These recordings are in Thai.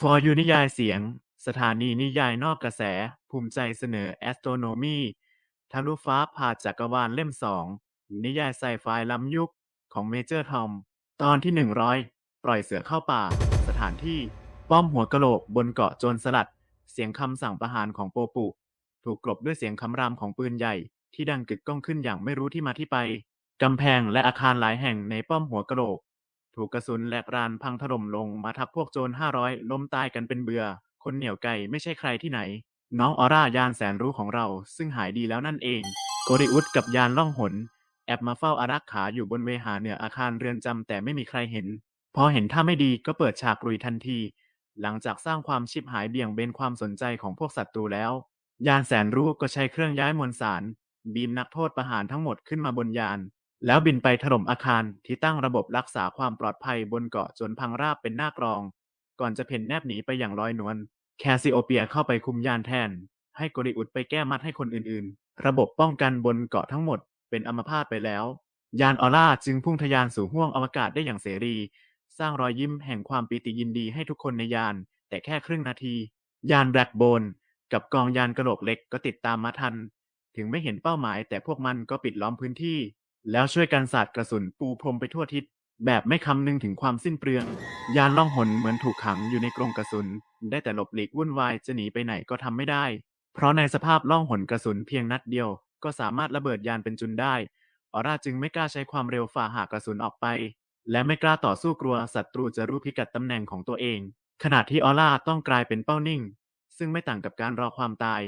ฟอร์ยูนิยายเสียง สถานีนิยายนอกกระแส ภูมิใจเสนอ Astronomy ทะลุฟ้าผ่าจักรวาลเล่มสอง นิยายไซไฟล้ำยุคของเมเจอร์ทอม ตอนที่ 100 ปล่อยเสือเข้าป่า สถานที่ ป้อมหัวกะโหลกบนเกาะโจรสลัด เสียงคำสั่งประหารของโปปุ ถูกกลบด้วยเสียงคำรามของปืนใหญ่ ที่ดังกึกก้องขึ้นอย่างไม่รู้ที่มาที่ไป กำแพงและอาคารหลายแห่งในป้อมหัวกะโหลก ถูกกระสุนแหลกรานพังถล่มลงมาทับพวกโจรห้าร้อยล้มตายกันเป็นเบือ คนเหนียวไก่ไม่ใช่ใครที่ไหน น้องออร่ายานแสนรู้ของเรา ซึ่งหายดีแล้วนั่นเอง โกริอุสกับยานล่องหน แอบมาเฝ้าอารักขาอยู่บนเวหาเหนืออาคารเรือนจำแต่ไม่มีใครเห็น พอเห็นท่าไม่ดีก็เปิดฉากลุยทันที หลังจากสร้างความชิบหายเบี่ยงเบนความสนใจของพวกศัตรูแล้ว ยานแสนรู้ก็ใช้เครื่องย้ายมวลสาร บีมนักโทษประหารทั้งหมดขึ้นมาบนยาน แล้วบินไปถล่มอาคารที่ตั้งระบบรักษาความปลอดภัยบนเกาะจนพังราบเป็นหน้ากรอง ก่อนจะเพ่นแนบหนีไปอย่างลอยนวลแคสซิโอเปียเข้าไปคุมยานแทน ให้โกริอุดไปแก้มัดให้คนอื่นๆ ระบบป้องกันบนเกาะทั้งหมดเป็นอัมพาตไปแล้ว ยานออร่าจึงพุ่งทะยานสู่ห้วงอวกาศได้อย่างเสรี สร้างรอยยิ้มแห่งความปีติยินดีให้ทุกคนในยาน แต่แค่ครึ่งนาที ยานแบล็กโบนกับกองยานกระโหลกเล็กก็ติดตามมาทัน ถึงไม่เห็นเป้าหมายแต่พวกมันก็ปิดล้อมพื้นที่ แล้วช่วยกันสาดกระสุนปูพรมไปทั่วทิศ แบบไม่คำนึงถึงความสิ้นเปลือง ยานล่องหนเหมือนถูกขังอยู่ในกรงกระสุน ได้แต่หลบหลีกวุ่นวายจะหนีไปไหนก็ทำไม่ได้ เพราะในสภาพล่องหนกระสุนเพียงนัดเดียว ก็สามารถระเบิดยานเป็นจุนได้ ออร่าจึงไม่กล้าใช้ความเร็วฝ่าหากกระสุนออกไป และไม่กล้าต่อสู้กลัวศัตรูจะรู้พิกัดตำแหน่งของตัวเอง ขณะที่ออร่าต้องกลายเป็นเป้านิ่ง ซึ่งไม่ต่างกับการรอความตาย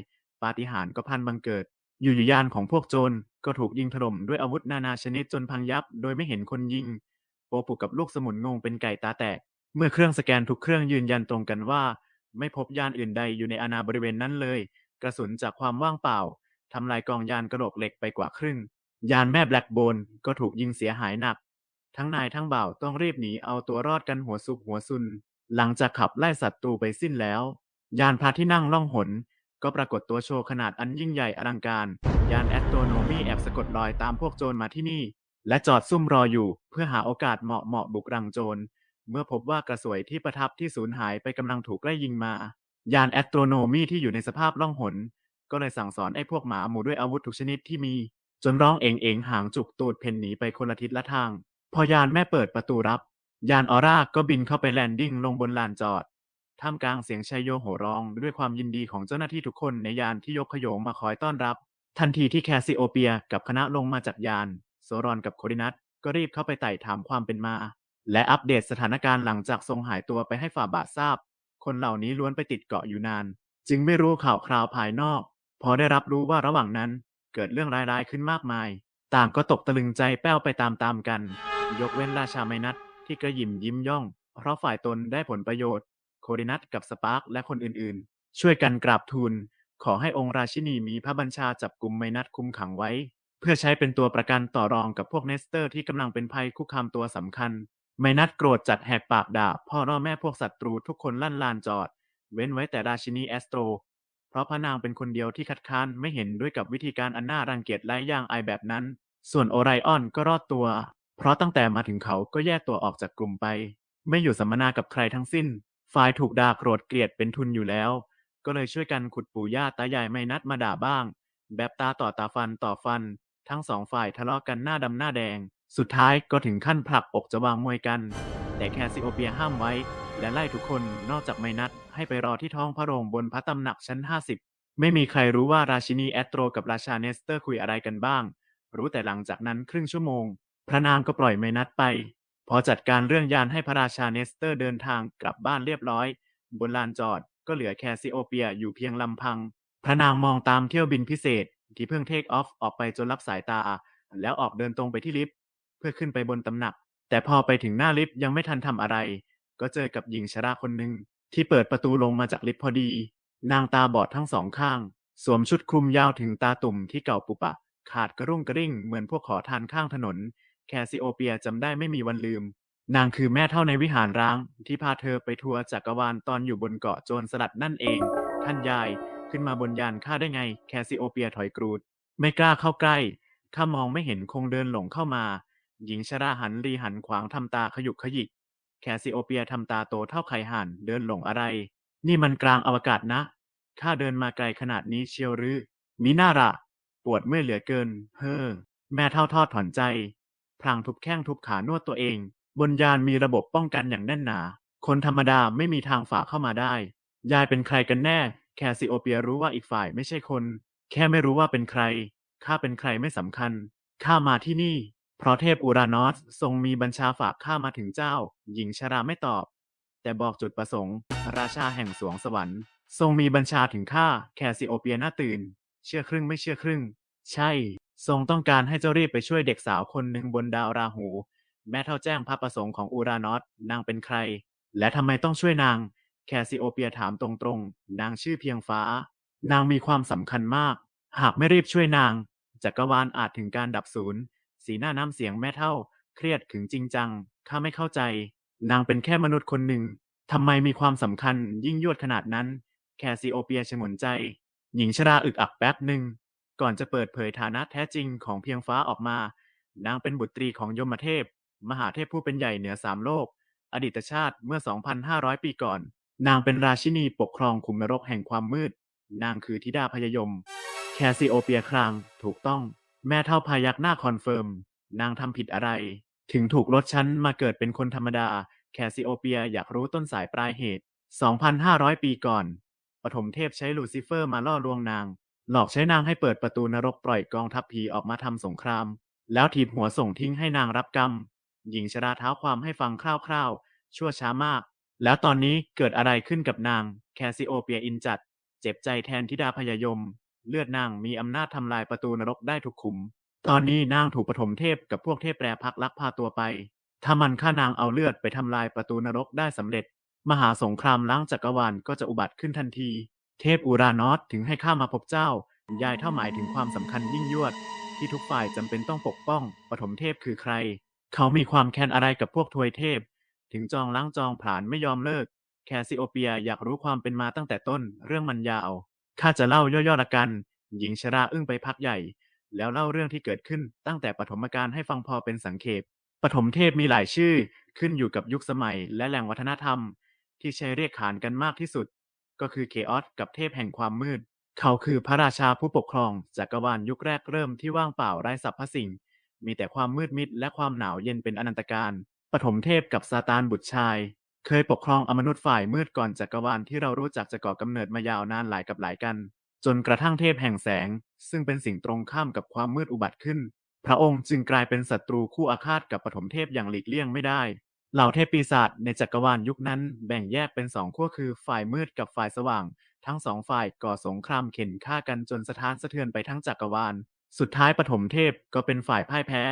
ปาฏิหาริย์ก็พันบังเกิด อยู่ๆยานของพวกโจรก็ถูกยิงถล่มด้วยอาวุธนานาชนิดจนพังยับ โดยไม่เห็นคนยิง โปปุกกับลูกสมุนงงเป็นไก่ตาแตก เมื่อเครื่องสแกนทุกเครื่องยืนยันตรงกันว่า ไม่พบยานอื่นใดอยู่ในอาณาบริเวณนั้นเลย กระสุนจากความว่างเปล่าทำลายกองยานกระโหลกเหล็กไปกว่าครึ่ง ยานแม่แบล็กโบนก็ถูกยิงเสียหายหนัก ทั้งนายทั้งบ่าวต้องรีบหนีเอาตัวรอดกันหัวซุกหัวซุน หลังจากขับไล่ศัตรูไปสิ้นแล้ว ยานพระที่นั่งล่องหน ก็ปรากฏตัวโชว์ขนาดอันยิ่งใหญ่อลังการ ยานแอสโตรโนมีแอบสะกดรอยตามพวกโจรมาที่นี่ และจอดซุ่มรออยู่ เพื่อหาโอกาสเหมาะเหมาะบุกรังโจร เมื่อพบว่ากระสวยที่ประทับที่สูญหายไปกำลังถูกไล่ยิงมา ยานแอสโตรโนมีที่อยู่ในสภาพล่องหน ก็เลยสั่งสอนไอ้พวกหมาหมูด้วยอาวุธทุกชนิดที่มี จนร้องเองเองหางจุกตูดเพ่นหนีไปคนละทิศละทาง พอยานแม่เปิดประตูรับ ยานออร่าก็บินเข้าไปแลนดิ้งลงบนลานจอด ท่ามกลางเสียงชัยโยโห่ร้อง ด้วยความยินดีของเจ้าหน้าที่ทุกคนในยานที่ยกขโยงมาคอยต้อนรับ ทันทีที่แคสซิโอเปียกับคณะลงมาจากยาน โซรอนกับโคดินัทก็รีบเข้าไปไต่ถามความเป็นมา และอัปเดตสถานการณ์หลังจากทรงหายตัวไปให้ฝ่าบาททราบ คนเหล่านี้ล้วนไปติดเกาะอยู่นาน จึงไม่รู้ข่าวคราวภายนอก พอได้รับรู้ว่าระหว่างนั้น เกิดเรื่องร้ายๆขึ้นมากมาย ต่างก็ตกตะลึงใจแป้วไปตามๆกัน ยกเว้นราชาไมนัทที่กระยิมยิ้มย่อง เพราะฝ่ายตนได้ผลประโยชน์ โคดินัทกับสปาร์คและคนอื่นๆ ช่วยกันกราบทูลขอให้องค์ราชินีมีพระบัญชาจับกลุ่มไมนัทคุมขังไว้ เพื่อใช้เป็นตัวประกันต่อรองกับพวกเนสเตอร์ที่กำลังเป็นภัยคุกคามตัวสำคัญ ไมนัทโกรธจัดแหกปากด่าพ่อร่อแม่พวกศัตรูทุกคนลั่นลานจอด เว้นไว้แต่ราชินีแอสโตร เพราะพระนางเป็นคนเดียวที่คัดค้านไม่เห็นด้วยกับวิธีการอันน่ารังเกียจไร้ย่างอายแบบนั้น ส่วนโอไรออนก็รอดตัว เพราะตั้งแต่มาถึงเขาก็แยกตัวออกจากกลุ่มไป ไม่อยู่สัมมนากับใครทั้งสิ้น ฝ่ายถูกด่าโกรธเกลียดเป็นทุนอยู่แล้ว ก็เลยช่วยกันขุดปู่ย่าตายายไม่นัดมาด่าบ้าง แบบตาต่อตาฟันต่อฟัน ทั้งสองฝ่ายทะเลาะกันหน้าดำหน้าแดง สุดท้ายก็ถึงขั้นผลักอกจะวางมวยกัน แต่แคสซิโอเปียห้ามไว้ และไล่ทุกคนนอกจากไมนัดให้ไปรอที่ท้องพระโรงบนพระตำหนักชั้น 50 ไม่มีใครรู้ว่าราชินีแอสโตรกับราชาเนสเตอร์คุยอะไรกันบ้าง รู้แต่หลังจากนั้นครึ่งชั่วโมง พระนางก็ปล่อยไมนัดไป พอจัดการเรื่องยานให้พระราชาเนสเตอร์เดินทางกลับบ้านเรียบร้อย บนลานจอดก็เหลือแคสซิโอเปียอยู่เพียงลำพัง พระนางมองตามเที่ยวบินพิเศษ ที่เพิ่งเทคออฟออกไปจนรับสายตา แล้วออกเดินตรงไปที่ลิฟต์เพื่อขึ้นไปบนตำหนัก แต่พอไปถึงหน้าลิฟต์ยังไม่ทันทำอะไร ก็เจอกับหญิงชราคนหนึ่งที่เปิดประตูลงมาจากลิฟต์พอดี นางตาบอดทั้งสองข้าง สวมชุดคลุมยาวถึงตาตุ่มที่เก่าปุปะ ขาดกระรุ่งกระริ่งเหมือนพวกขอทานข้างถนน แคสซิโอเปียจำได้ไม่มีวันลืม นางคือแม่เท่าในวิหารร้าง ที่พาเธอไปทัวร์จักรวาลตอนอยู่บนเกาะโจรสลัดนั่นเอง ท่านยาย ขึ้นมาบนยานข้าได้ไง แคสซิโอเปียถอยกรูด ไม่กล้าเข้าใกล้ ข้ามองไม่เห็นคงเดินหลงเข้ามา หญิงชราหันรีหันขวางทำตาขยุกขยิก แคสซิโอเปียทำตาโตเท่าไข่ห่านเดินหลงอะไร นี่มันกลางอวกาศนะข้าเดินมาไกลขนาดนี้เชียวหรือมิน่าระ ปวดเมื่อยเหลือเกิน เฮ้อ แม่เท่าทอดถอนใจ พลางทุบแข้งทุบขานวดตัวเอง บนยานมีระบบป้องกันอย่างแน่นหนา คนธรรมดาไม่มีทางฝ่าเข้ามาได้ ยายเป็นใครกันแน่ แคสซิโอเปียรู้ว่าอีกฝ่ายไม่ใช่คน แค่ไม่รู้ว่าเป็นใคร ข้าเป็นใครไม่สำคัญ ข้ามาที่นี่ เพราะเทพอูรานอสทรงมีบัญชาฝากข้ามาถึงเจ้า หญิงชราไม่ตอบ แต่บอกจุดประสงค์ ราชาแห่งสวงสวรรค์ ทรงมีบัญชาถึงข้า แคสซิโอเปียหน้าตื่น เชื่อครึ่งไม่เชื่อครึ่ง ใช่ ทรงต้องการให้เจ้ารีบไปช่วยเด็กสาวคนหนึ่งบนดาวราหู แม่เท่าแจ้งพระประสงค์ของอูรานอสนางเป็นใคร และทำไมต้องช่วยนาง แคสซิโอเปียถามตรงๆ นางชื่อเพียงฟ้า นางมีความสำคัญมาก หากไม่รีบช่วยนาง จักรวาลอาจถึงการดับสูญสีหน้าน้ำเสียงแม่เท่า เครียดถึงจริงจัง ข้าไม่เข้าใจ นางเป็นแค่มนุษย์คนหนึ่งทำไมมีความสำคัญยิ่งยวดขนาดนั้น แคสซิโอเปียชงนใจ หญิงชราอึกอักแป๊บหนึ่ง ก่อนจะเปิดเผยฐานะแท้จริงของเพียงฟ้าออกมา นางเป็นบุตรีของยมเทพ มหาเทพผู้เป็นใหญ่เหนือสามโลก อดีตชาติเมื่อ 2,500 ปีก่อน นางเป็นราชินีปกครองขุมนรกแห่งความมืด นางคือธิดาพยายม แคสซิโอเปียคราง ถูกต้อง แม่เท่าพายักหน้าคอนเฟิร์ม นางทำผิดอะไร ถึงถูกลดชั้นมาเกิดเป็นคนธรรมดา แคสซิโอเปียอยากรู้ต้นสายปลายเหตุ 2,500 ปีก่อน ปฐมเทพใช้ลูซิเฟอร์มาล่อลวงนาง หลอกใช้นางให้เปิดประตูนรกปล่อยกองทัพผีออกมาทำสงคราม แล้วถีบหัวส่งทิ้งให้นางรับกรรม หญิงชราเท้าความให้ฟังคร่าวๆ ชั่วช้ามาก แล้วตอนนี้เกิดอะไรขึ้นกับนาง แคสซิโอเปียอินจัด เจ็บใจแทนธิดาพยายม เลือดนางมีอำนาจทำลายประตูนรกได้ทุกขุม ตอนนี้นางถูกปฐมเทพกับพวกเทพแปรพักลักพาตัวไป ถ้ามันฆ่านางเอาเลือดไปทำลายประตูนรกได้สำเร็จ มหาสงครามล้างจักรวาลก็จะอุบัติขึ้นทันที เทพอูรานอสถึงให้ข้ามาพบเจ้า ยายเท่าหมายถึงความสำคัญยิ่งยวด ที่ทุกฝ่ายจำเป็นต้องปกป้อง ปฐมเทพคือใคร เขามีความแค้นอะไรกับพวกทวยเทพ ถึงจองล้างจองผลาญไม่ยอมเลิก แคสซิโอเปียอยากรู้ความเป็นมาตั้งแต่ต้น เรื่องมันยาว ข้าจะเล่าย่อๆละกัน หญิงชราอึ้งไปพักใหญ่ แล้วเล่าเรื่องที่เกิดขึ้นตั้งแต่ปฐมกาลให้ฟังพอเป็นสังเขป ปฐมเทพมีหลายชื่อ ขึ้นอยู่กับยุคสมัยและแหล่งวัฒนธรรม ที่ใช้เรียกขานกันมากที่สุด ก็คือเคออสกับเทพแห่งความมืด เขาคือพระราชาผู้ปกครองจักรวาลยุคแรกเริ่มที่ว่างเปล่าไร้สรรพสิ่ง มีแต่ความมืดมิดและความหนาวเย็นเป็นอนันตการปฐมเทพกับซาตานบุตรชาย เคยปกครองอมนุษย์ฝ่ายมืดก่อนจักรวาลที่เรารู้จักจะก่อกำเนิดมายาวนานหลายกับหลายกัน จนกระทั่งเทพแห่งแสง ซึ่งเป็นสิ่งตรงข้ามกับความมืดอุบัติขึ้น พระองค์จึงกลายเป็นศัตรูคู่อาฆาตกับปฐมเทพอย่างหลีกเลี่ยงไม่ได้ เหล่าเทพปีศาจในจักรวาลยุคนั้นแบ่งแยกเป็นสองขั้วคือฝ่ายมืดกับฝ่ายสว่าง ทั้งสองฝ่ายก่อสงครามเข็นฆ่ากันจนสะท้านสะเทือนไปทั้งจักรวาล สุดท้ายปฐมเทพก็เป็นฝ่ายพ่ายแพ้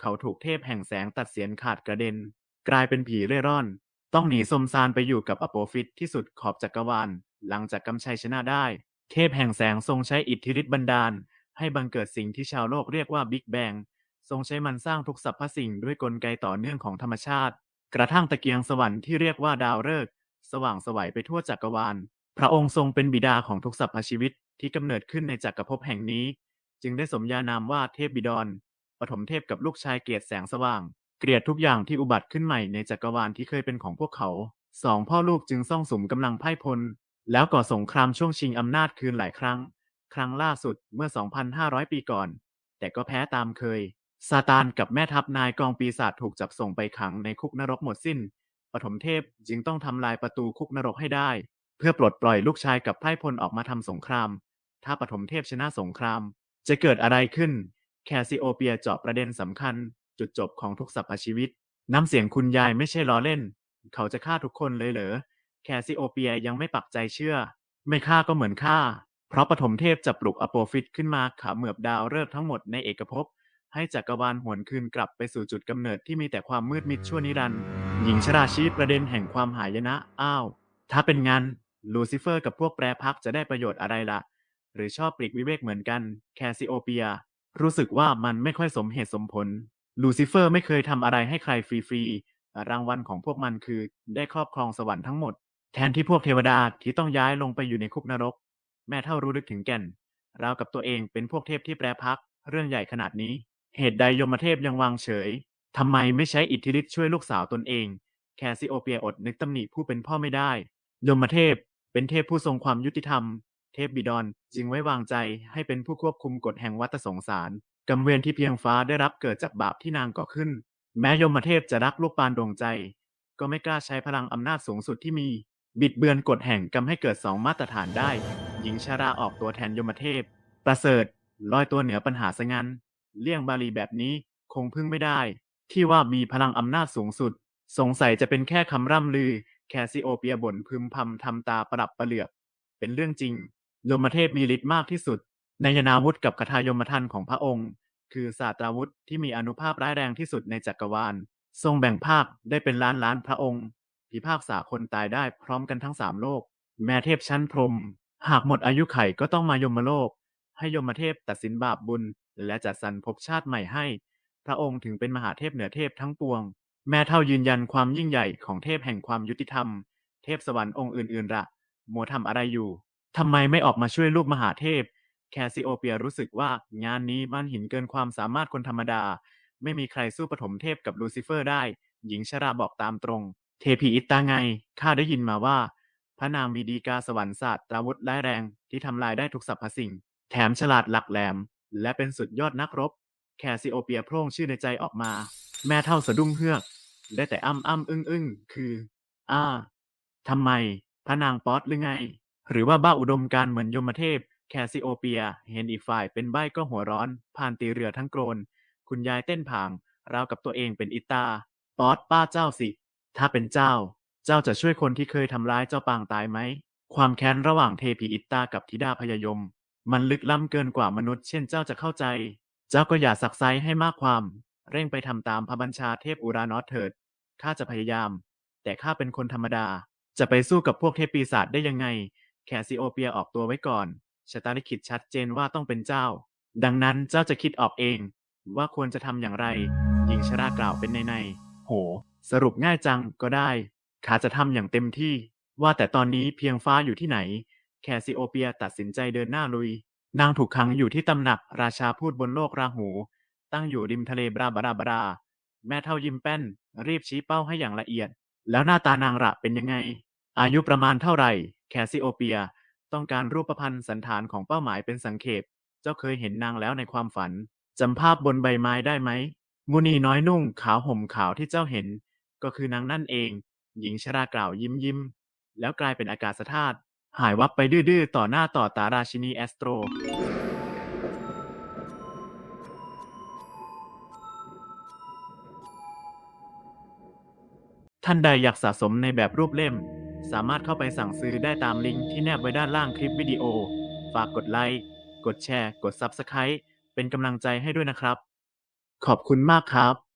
เขาถูกเทพแห่งแสงตัดเสียนขาดกระเด็น กลายเป็นผีเร่ร่อน ต้องหนีสมซานไปอยู่กับอโปฟิตที่สุดขอบจักรวาล หลังจากกำชัยชนะได้ เทพแห่งแสงทรงใช้อิทธิฤทธิบันดาล ให้บังเกิดสิ่งที่ชาวโลกเรียกว่าบิ๊กแบงทรงใช้มันสร้างทุกสรรพสิ่งด้วยกลไกต่อเนื่องของธรรมชาติ กระทั่งตะเกียงสวรรค์ที่เรียกว่าดาวฤกษ์สว่างไสวัยไปทั่วจักรวาล พระองค์ทรงเป็นบิดาของทุกสรรพชีวิตที่กำเนิดขึ้นในจักรภพแห่งนี้ จึงได้สมญานามว่าเทพบิดรปฐมเทพกับลูกชายเกลียดแสงสว่าง เกลียดทุกอย่างที่อุบัติขึ้นใหม่ในจักรวาลที่เคยเป็นของพวกเขาสองพ่อลูกจึงซ่องสุมกำลังไพ่พล แล้วก่อสงครามช่วงชิงอำนาจคืนหลายครั้ง ครั้งล่าสุดเมื่อ 2,500 ปีก่อน แต่ก็แพ้ตามเคย ซาตานกับแม่ทัพนายกองปีศาจถูกจับส่งไปขังในคุกนรกหมดสิ้น ปฐมเทพจึงต้องทำลายประตูคุกนรกให้ได้ เพื่อปลดปล่อยลูกชายกับไพร่พลออกมาทำสงคราม ถ้าปฐมเทพชนะสงคราม จะเกิดอะไรขึ้น แคสซิโอเปียเจาะประเด็นสำคัญ จุดจบของทุกสรรพชีวิต น้ำเสียงคุณยายไม่ใช่ล้อเล่น เขาจะฆ่าทุกคนเลยเหรอ แคสซิโอเปียยังไม่ปักใจเชื่อ ไม่ฆ่าก็เหมือนฆ่า เพราะปฐมเทพจะปลุกอโปฟิตขึ้นมาขาเหมือบดาวฤกษ์ทั้งหมดในเอกภพ ให้จักรวาลหวนคืนกลับไปสู่จุดกำเนิดที่มีแต่ความมืดมิดชั่วนิรันดร์หญิงชราชีประเด็นแห่งความหายนะ อ้าว ถ้าเป็นงั้นลูซิเฟอร์กับพวกแปรพักจะได้ประโยชน์อะไรล่ะ หรือชอบปลีกวิเวกเหมือนกัน แคสซิโอเปีย รู้สึกว่ามันไม่ค่อยสมเหตุสมผล ลูซิเฟอร์ไม่เคยทำอะไรให้ใครฟรีๆ รางวัลของพวกมันคือได้ครอบครองสวรรค์ทั้งหมด แทนที่พวกเทวดาที่ต้องย้ายลงไปอยู่ในคุกนรก แม่เท่ารู้ลึกถึงแก่นราวกับตัวเองเป็นพวกเทพที่แปรพัก เรื่องใหญ่ขนาดนี้ เหตุใดยมเทพยังวางเฉย ทำไมไม่ใช้อิทธิฤทธิ์ช่วยลูกสาวตนเอง แคสซิโอเปียอดนึกตำหนิผู้เป็นพ่อไม่ได้ ยมเทพเป็นเทพผู้ทรงความยุติธรรม เทพบิดอนจึงไว้วางใจให้เป็นผู้ควบคุมกฎแห่งวัฏสงสาร กรรมเวรที่เพียงฟ้าได้รับเกิดจากบาปที่นางก่อขึ้น แม้ยมเทพจะรักลูกปานดวงใจ ก็ไม่กล้าใช้พลังอำนาจสูงสุดที่มี บิดเบือนกฎแห่งกรรมให้เกิดสองมาตรฐานได้ หญิงชาราออกตัวแทนยมเทพ ประเสริฐลอยตัวเหนือปัญหาซะงั้น เลี่ยงบาลีแบบนี้คงพึ่งไม่ได้ ที่ว่ามีพลังอำนาจสูงสุด สงสัยจะเป็นแค่คำร่ำลือ แคสซิโอเปียบ่นพึมพำทำตาประดับประเหลือกเป็นเรื่องจริงยมเทพมีฤทธิ์มากที่สุด ในยนาวุธกับคทายมทันของพระองค์ คือศาสตราวุธที่มีอนุภาพร้ายแรงที่สุดในจักรวาล ทรงแบ่งภาคได้เป็นล้านล้านพระองค์พิพากษาคนตายได้พร้อมกันทั้งสามโลก แม้เทพชั้นพรหมหากหมดอายุไขก็ต้องมายมโลก ให้ยมเทพตัดสินบาปบุญ และจัดสรรภพชาติใหม่ให้ พระองค์ถึงเป็นมหาเทพเหนือเทพทั้งปวง แม่เท่ายืนยันความยิ่งใหญ่ของเทพแห่งความยุติธรรม เทพสวรรค์องค์อื่นๆละมัวทำอะไรอยู่ทำไมไม่ออกมาช่วยลูกมหาเทพ แคสซิโอเปียรู้สึกว่างานนี้มันหินเกินความสามารถคนธรรมดา ไม่มีใครสู้ปฐมเทพกับลูซิเฟอร์ได้ หญิงชราบอกตามตรง เทพีอิตตาไง ข้าได้ยินมาว่า พระนางมีดีกาสวรรค์ศาสตร์ตราวุธร้ายแรงที่ทำลายได้ทุกสรรพสิ่ง แถมฉลาดหลักแหลม และเป็นสุดยอดนักรบ แคสซิโอเปียโพร่งชื่อในใจออกมา แม่เท่าสะดุ้งเฮือก ได้แต่อ้ำอ้ำอึ้งอึ้งคือ อ้าทำไม พระนางป๊อตหรือไง หรือว่าบ้าอุดมการเหมือนยมเทพ แคสซิโอเปีย เห็นอีกฝ่ายเป็นใบ้ก็หัวร้อน ผ่านตีเรือทั้งโกรน คุณยายเต้นผาง ราวกับตัวเองเป็นอิตา ป๊อตป้าเจ้าสิ ถ้าเป็นเจ้า เจ้าจะช่วยคนที่เคยทำร้ายเจ้าปางตายไหม ความแค้นระหว่างเทพีอิตตากับธิดาพยายม มันลึกล้ำเกินกว่ามนุษย์เช่นเจ้าจะเข้าใจ เจ้าก็อย่าสักไซให้มากความ เร่งไปทำตามพระบัญชาเทพอุรานอสเถิด ข้าจะพยายาม แต่ข้าเป็นคนธรรมดา จะไปสู้กับพวกเทพปีศาจได้ยังไง แคสซิโอเปียออกตัวไว้ก่อน ชะตาลิขิตชัดเจนว่าต้องเป็นเจ้า ดังนั้นเจ้าจะคิดออกเอง ว่าควรจะทำอย่างไร หญิงชรากล่าวเป็นในในโห สรุปง่ายจังก็ได้ ข้าจะทำอย่างเต็มที่ ว่าแต่ตอนนี้เพียงฟ้าอยู่ที่ไหน แคสซิโอเปียตัดสินใจเดินหน้าลุย นางถูกขังอยู่ที่ตำหนักราชาพูดบนโลกราหู ตั้งอยู่ริมทะเลบราบราบรา แม่เท่ายิ้มแป้น รีบชี้เป้าให้อย่างละเอียด แล้วหน้าตานางระเป็นยังไง อายุประมาณเท่าไหร่ แคสซิโอเปีย ต้องการรูปพันธ์สันฐานของเป้าหมายเป็นสังเขป เจ้าเคยเห็นนางแล้วในความฝันจำภาพบนใบไม้ได้ไหมมุนีน้อยนุ่งขาวห่มขาวที่เจ้าเห็น ก็คือนางนั่นเอง หญิงชรากล่าวยิ้มยิ้ม แล้วกลายเป็นอากาศธาตุ หายวับไปดื้อๆ ต่อหน้าต่อตาราชินีแอสโตรท่านใดอยากสะสมในแบบรูปเล่ม สามารถเข้าไปสั่งซื้อได้ตามลิงก์ที่แนบไว้ด้านล่างคลิปวิดีโอ ฝากกดไลค์ กดแชร์ กด Subscribe เป็นกำลังใจให้ด้วยนะครับ ขอบคุณมากครับ